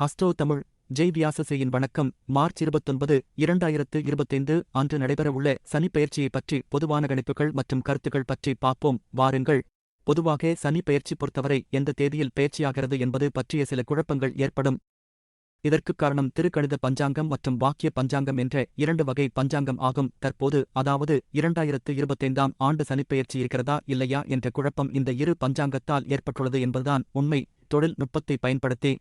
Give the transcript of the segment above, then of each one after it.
ஹஸ்டோ தமிழ் ஜெய் வியாசசேயின் வணக்கம். மார்ச் இருபத்தொன்பது இரண்டாயிரத்து இருபத்தைந்து அன்று நடைபெறவுள்ள சனிப்பெயர்ச்சியை பற்றி பொதுவான கணிப்புகள் மற்றும் கருத்துக்கள் பற்றி பார்ப்போம். வாருங்கள். பொதுவாக சனி பெயர்ச்சி பொறுத்தவரை எந்த தேதியில் பெயர்ச்சியாகிறது என்பது பற்றிய சில குழப்பங்கள் ஏற்படும். இதற்குக் காரணம் திருக்கணித பஞ்சாங்கம் மற்றும் வாக்கிய பஞ்சாங்கம் என்ற இரண்டு வகை பஞ்சாங்கம் ஆகும். தற்போது அதாவது இரண்டாயிரத்து இருபத்தைந்தாம் ஆண்டு சனிப்பெயர்ச்சி இருக்கிறதா இல்லையா என்ற குழப்பம் இந்த இரு பஞ்சாங்கத்தால் ஏற்பட்டுள்ளது என்பதுதான் உண்மை. தொழில்நுட்பத்தை பயன்படுத்தி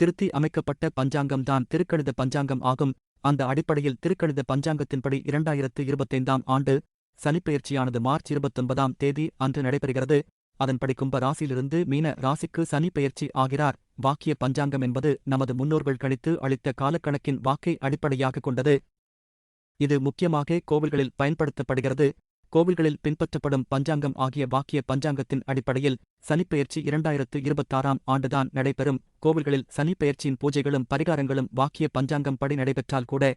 திருத்தி அமைக்கப்பட்ட பஞ்சாங்கம்தான் திருக்கணித பஞ்சாங்கம் ஆகும். அந்த அடிப்படையில் திருக்கணித பஞ்சாங்கத்தின்படி இரண்டாயிரத்து இருபத்தைந்தாம் ஆண்டு சனிப்பெயர்ச்சியானது மார்ச் இருபத்தொன்பதாம் தேதி அன்று நடைபெறுகிறது. அதன்படி கும்ப ராசியிலிருந்து மீன ராசிக்கு சனி பெயர்ச்சி ஆகிறார். வாக்கிய பஞ்சாங்கம் என்பது நமது முன்னோர்கள் கணித்து அளித்த காலக்கணக்கின் வாக்கை அடிப்படையாக கொண்டது. இது முக்கியமாக கோவில்களில் பயன்படுத்தப்படுகிறது. கோவில்களில் பின்பற்றப்படும் பஞ்சாங்கம் ஆகிய வாக்கிய பஞ்சாங்கத்தின் அடிப்படையில் சனிப்பெயர்ச்சி இரண்டாயிரத்து இருபத்தாறாம் ஆண்டுதான் நடைபெறும். கோவில்களில் சனிப்பெயர்ச்சியின் பூஜைகளும் பரிகாரங்களும் வாக்கிய பஞ்சாங்கம் படி நடைபெற்றால் கூட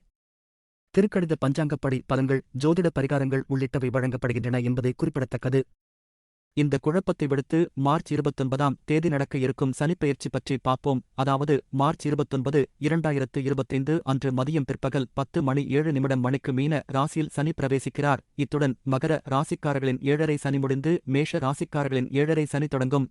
திருக்கணித பஞ்சாங்கப்படி பலன்கள் ஜோதிட பரிகாரங்கள் உள்ளிட்டவை வழங்கப்படுகின்றன என்பது குறிப்பிடத்தக்கது. இந்த குழப்பத்தை விடுத்து மார்ச் இருபத்தொன்பதாம் தேதி நடக்க இருக்கும் சனிப்பெயர்ச்சி பற்றி பார்ப்போம். அதாவது மார்ச் இருபத்தொன்பது இரண்டாயிரத்து இருபத்தைந்து அன்று மதியம் பிற்பகல் பத்து மணி ஏழு நிமிடம் மணிக்கு மீன ராசியில் சனி பிரவேசிக்கிறார். இத்துடன் மகர ராசிக்காரர்களின் ஏழரை சனி முடிந்து மேஷ ராசிக்காரர்களின் ஏழரை சனி தொடங்கும்.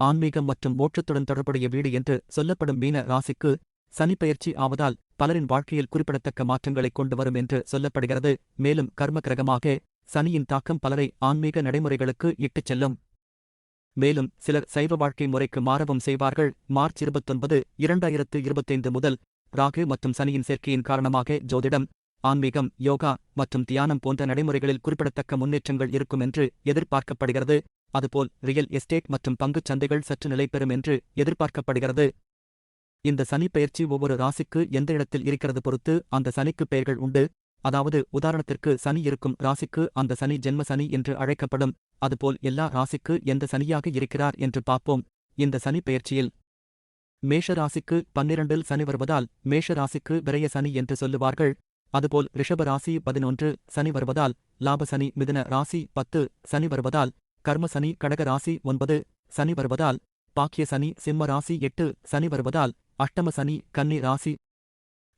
ஆன்மீகம் மற்றும் மோட்சத்துடன் தொடர்புடைய வீடு என்று சொல்லப்படும் மீன ராசிக்கு சனிப்பெயர்ச்சி ஆவதால் பலரின் வாழ்க்கையில் குறிப்பிடத்தக்க மாற்றங்களை கொண்டு வரும் என்று சொல்லப்படுகிறது. மேலும் கர்ம கிரகமாக சனியின் தாக்கம் பலரை ஆன்மீக நடைமுறைகளுக்கு இட்டுச் செல்லும். மேலும் சிலர் சைவ வாழ்க்கை முறைக்கு மாறவும் செய்வார்கள். மார்ச் இருபத்தொன்பது இரண்டாயிரத்து இருபத்தைந்து முதல் ராகு மற்றும் சனியின் சேர்க்கையின் காரணமாக ஜோதிடம் ஆன்மீகம் யோகா மற்றும் தியானம் போன்ற நடைமுறைகளில் குறிப்பிடத்தக்க முன்னேற்றங்கள் இருக்கும் என்று எதிர்பார்க்கப்படுகிறது. அதுபோல் ரியல் எஸ்டேட் மற்றும் பங்குச் சந்தைகள் சற்று நிலை பெறும் என்று எதிர்பார்க்கப்படுகிறது. இந்த சனி பெயர்ச்சி ஒவ்வொரு ராசிக்கு எந்த இடத்தில் இருக்கிறது பொறுத்து அந்த சனிக்கு பெயர்கள் உண்டு. அதாவது உதாரணத்திற்கு சனி இருக்கும் ராசிக்கு அந்த சனி ஜென்ம சனி என்று அழைக்கப்படும். அதுபோல் எல்லா ராசிக்கு எந்த சனியாக இருக்கிறார் என்று பார்ப்போம். இந்த சனி பெயர்ச்சியில் மேஷ ராசிக்கு பன்னிரண்டில் சனி வருவதால் மேஷ ராசிக்கு விரய சனி என்று சொல்லுவார்கள். அதுபோல் ரிஷப ராசி பதினொன்று சனி வருவதால் லாப சனி மிதுன ராசி பத்து சனி வருவதால் கர்ம சனி கடக ராசி ஒன்பது. சனி வருவதால் பாக்கிய சனி சிம்ம ராசி எட்டு. சனி வருவதால் அஷ்டம சனி கன்னி ராசி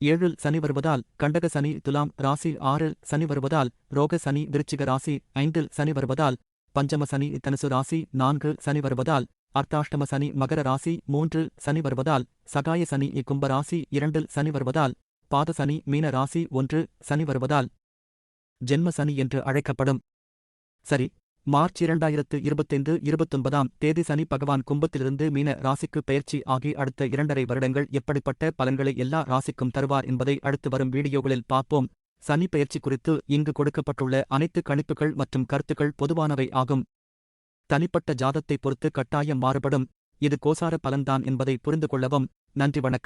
ஏழில் சனி வருவதால் கண்டக சனி துலாம் ராசி ஆறில் சனி வருவதால் ரோக சனி விருச்சிக ராசி ஐந்தில் சனி வருவதால் பஞ்சம சனி தனுசு ராசி நான்கு. சனி வருவதால் அர்த்தாஷ்டம சனி மகர ராசி மூன்று. சனி வருவதால் சகாய சனி இக்கும்ப ராசி இரண்டில் சனி வருவதால் பாத சனி மீன ராசி ஒன்று. சனி வருவதால் ஜென்ம சனி என்று அழைக்கப்படும். சரி மார்ச் இரண்டாயிரத்து இருபத்தைந்து இருபத்தொன்பதாம் தேதி சனி பகவான் கும்பத்திலிருந்து மீன ராசிக்கு பயிற்சி ஆகி அடுத்த இரண்டரை வருடங்கள் எப்படிப்பட்ட பலன்களை எல்லா ராசிக்கும் தருவார் என்பதை அடுத்து வரும் வீடியோகளில் பார்ப்போம். சனி பயிற்சி குறித்து இங்கு கொடுக்கப்பட்டுள்ள அனைத்து கணிப்புகள் மற்றும் கருத்துக்கள் பொதுவானவை ஆகும். தனிப்பட்ட ஜாதத்தை பொறுத்து கட்டாயம் மாறுபடும். இது கோசார பலன்தான் என்பதை புரிந்து கொள்ளவும். நன்றி வணக்கம்.